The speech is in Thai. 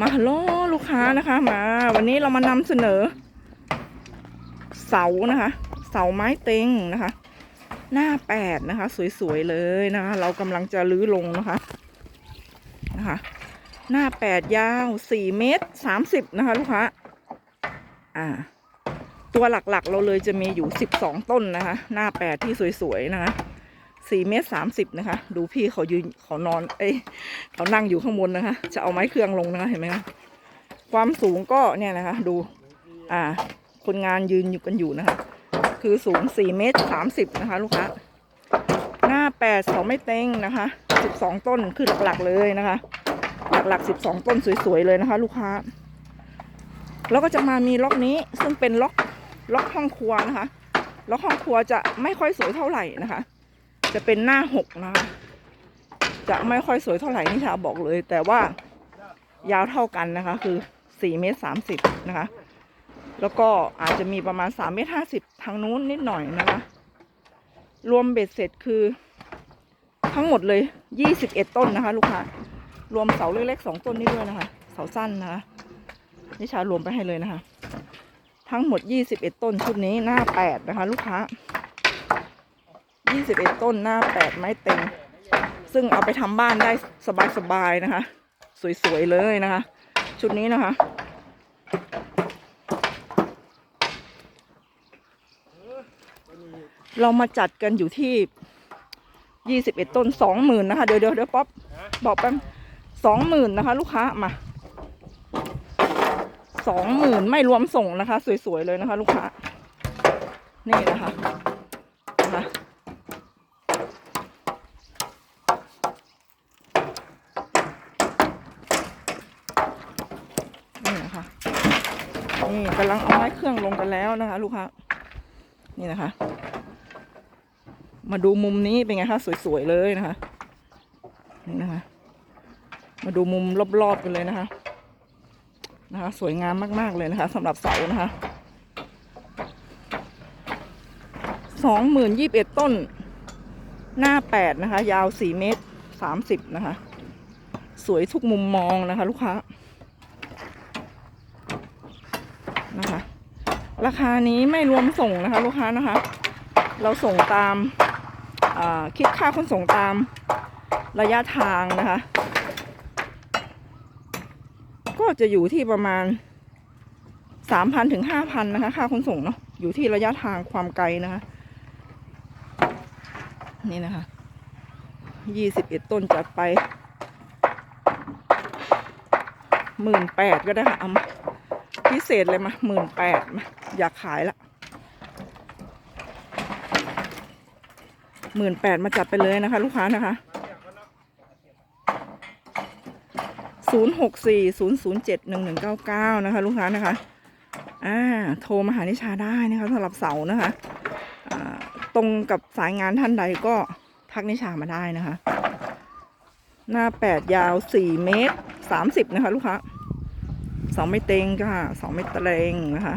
มาฮัลโหลลูกค้านะคะ มา วันนี้เรามานำเสนอ เสานะคะ เสาไม้เต็งนะคะ หน้าแปดนะคะ สวยๆเลยนะคะ เรากำลังจะรื้อลงนะคะนะคะ หน้าแปดยาวสี่เมตรสามสิบนะคะ ลูกค้าอ่า ตัวหลักๆเราเลยจะมีอยู่สิบสองต้นนะคะ หน้าแปดที่สวยๆนะคะ สี่เมตรสามสิบนะคะ ดูพี่เขายืนเขานอนเอ้ยเขานั่งอยู่ข้างบนนะคะ จะเอาไม้เครื่องลงนะคะเห็นไหมคะความสูงก็เนี่ยนะคะ ดู อ่า คนงานยืนอยู่กันอยู่นะคะ คือสูง4เมตร30นะคะ ลูกค้าหน้า8 2ไม่เต็งนะคะ12ต้นคือหลักๆเลยนะคะ หลักๆ12ต้นสวยๆเลยนะคะ ลูกค้า แล้วก็จะมามีล็อกนี้ซึ่งเป็นล็อกล็อกห้องครัวนะคะ ล็อกห้องครัวจะไม่ค่อยสวยเท่าไหร่นะคะ จะเป็นหน้าหกนะคะจะไม่ค่อยสวยเท่าไหร่นี่ชาบอกเลย แต่ว่ายาวเท่ากันนะคะ คือ4เมตร30นะคะ แล้วก็อาจจะมีประมาณ3เมตร50ทางนู้นนิดหน่อยนะคะ รวมเบ็ดเสร็จคือทั้งหมดเลย21ต้นนะคะ ลูกค้ารวมเสาเล็กๆสองต้นนี้ด้วยนะคะ เสาสั้นนะคะนิชารวมไปให้เลยนะคะ ทั้งหมด 21 ต้นชุดนี้หน้า 8 นะคะ ลูกค้า 21 ต้นหน้า 8 ไม้เต็ง ซึ่งเอาไปทำบ้านได้สบายๆนะคะ สวยๆเลยนะคะ ชุดนี้นะคะเรามาจัดกันอยู่ที่ยี่สิบเอ็ดต้นสองหมื่นนะคะ เดี๋ยวเดี๋ยวเดี๋ยวป๊อปบอกแป๊บสองหมื่นนะคะ ลูกค้ามาสองหมื่นไม่รวมส่งนะคะ สวยๆเลยนะคะ ลูกค้า นี่นะคะนะคะ นี่นะคะ นี่กำลังเอาไม้เครื่องลงกันแล้วนะคะ ลูกค้านี่นะคะ มาดูมุมนี้เป็นไงคะสวยๆเลยนะคะนี่นะคะ มาดูมุมรอบๆกันเลยนะคะ นะคะ สวยงามมากๆเลยนะคะสำหรับเสานะคะสองหมื่นยี่บเอ็ดต้น หน้าแปดนะคะ ยาวสี่เมตรสามสิบนะคะ สวยทุกมุมมองนะคะ ลูกค้า นะคะ ราคานี้ไม่รวมส่งนะคะ ลูกค้านะคะ เราส่งตามาคิดค่าขนส่งตามระยะทางนะคะ ก็จะอยู่ที่ประมาณสามพันถึงห้าพันนะคะ ค่าขนส่งเนาะอยู่ที่ระยะทางความไกลนะคะ นี่นะคะยี่สิบเอ็ดต้นจัดไปหมื่นแปดก็ได้ค่ะเอามา พิเศษเลยมาหมื่นแปดมาอยากขายละหมื่นแปดมาจัดไปเลยนะคะ ลูกค้านะคะศูนย์หกสี่ศูนย์ศูนย์เจ็ดหนึ่งหนึ่งเก้าเก้านะคะ ลูกค้านะคะอ่าโทรมาหานิชาได้นะคะสำหรับเสานะคะอ่าตรงกับสายงานท่านใดก็ทักนิชามาได้นะคะ หน้าแปดยาวสี่เมตรสามสิบนะคะ ลูกค้า สองไม่เต็งค่ะสองไม่เตรงนะคะ